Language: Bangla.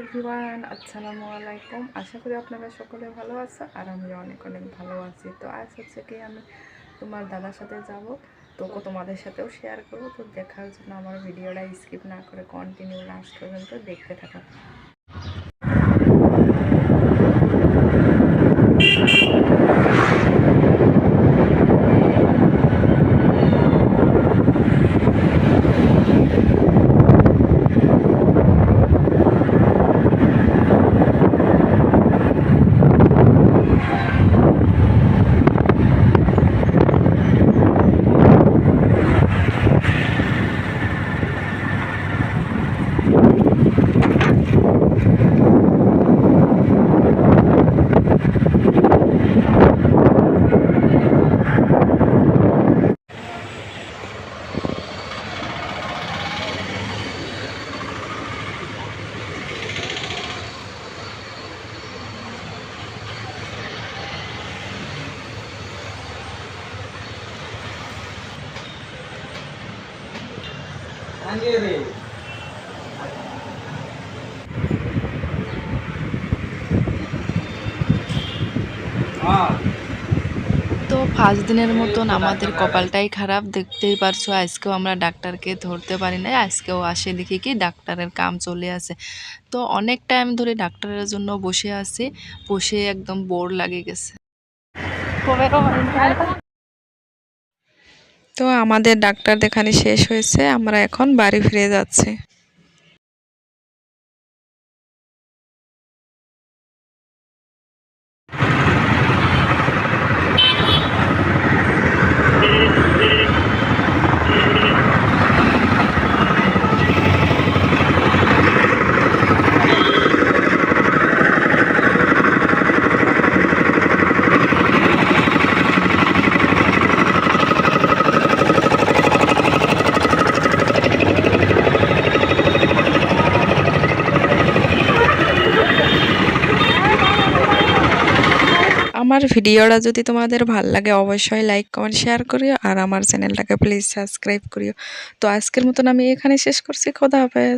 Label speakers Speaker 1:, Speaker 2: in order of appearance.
Speaker 1: এভরিওয়ান, আসসালামু আলাইকুম। আশা করি আপনারা সকলে ভালো আছে আর আমি অনেক অনেক ভালো আছি। তো আজ হচ্ছে কি আমি তোমার দাদার সাথে যাব। তো তোমাদের সাথেও শেয়ার করব। তো দেখার জন্য আমার ভিডিওটা স্কিপ না করে কন্টিনিউ লাস্ট পর্যন্ত দেখতে থাকা। তো পাঁচ দিনের মতন আমাদের কপালটাই খারাপ দেখতেই পারছ আজকেও আমরা ডাক্তারকে ধরতে পারি না আজকেও আসে দেখি কি ডাক্তারের কাম চলে আসে। তো অনেক টাইম ধরে ডাক্তারের জন্য বসে আছি বসে একদম বোর লাগে গেছে। তো আমাদের ডাক্তার দেখানি শেষ হয়েছে আমরা এখন বাড়ি ফিরে যাচ্ছি। আমার ভিডিওটা যদি তোমাদের ভালো লাগে, অবশ্যই লাইক কমেন্ট শেয়ার করিও। আর আমার চ্যানেলটাকে প্লিজ সাবস্ক্রাইব করিও। তো আজকের মতন আমি এখানে শেষ করছি। খোদা হাফেজ।